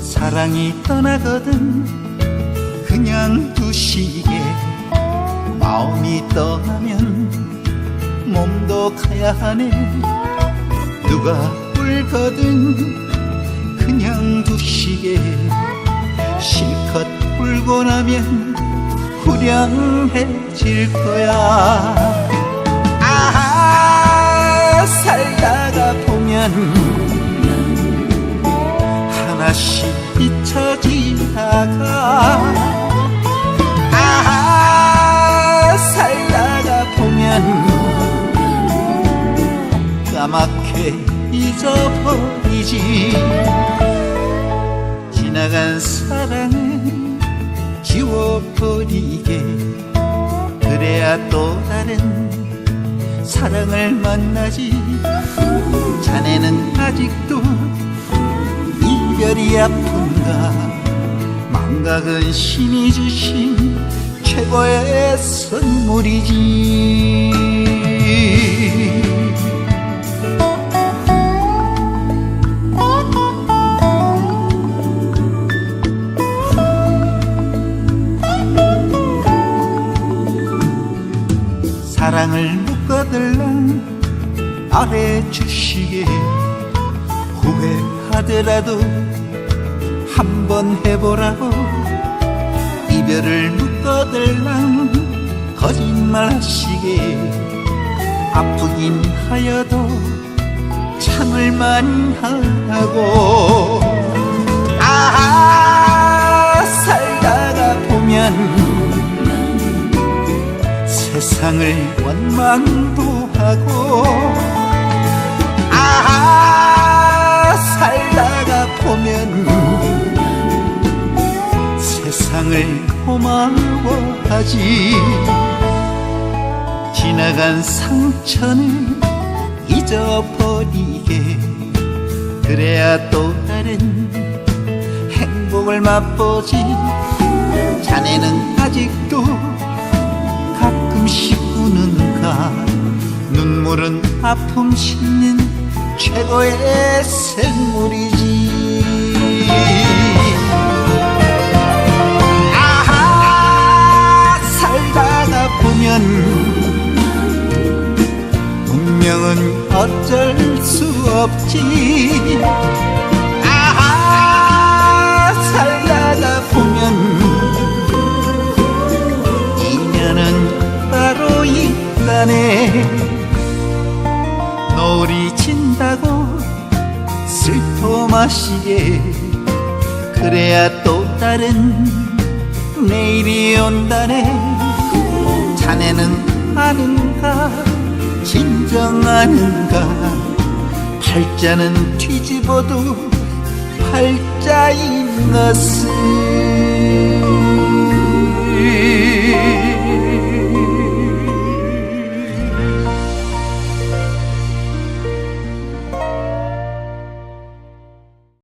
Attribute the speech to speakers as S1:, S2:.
S1: 사랑이 떠나거든 그냥 두시게 마음이 떠나면 몸도 가야 하네. 누가 울거든 울고 나면 후련해질 거야. 아 살다가 보면 하나씩 잊혀지다가. 아 살다가 보면 까맣게 잊어버리지. 지나간 지워 버리게 그래야 또 다른 사랑을 만나지. 자네는 아직도 이별이 아픈가. 망각은 신이 주신 최고의 선물이지 사랑을 묶어들랑 말해주시게 후회하더라도 한번 해보라고 이별을 묶어들랑 거짓말 하시게 아프긴 하여도 참을만 하고 세상을 원망도 하고 아 살다가 보면 세상을 고마워하지. 지나간 상처는 잊어버리게. 그래야 또 다른 행복을 맛보지. 자네는 아직도 눈물은 아픔 씻는 최고의 생물이지. 아하 살다가 보면 운명은 어쩔 수 없지 노을이 진다고 슬퍼 마시게. 그래야 또 다른 내일이 온다네. 자네는 아는가? 진정 아는가? 팔자는 뒤집어도 팔자인 것을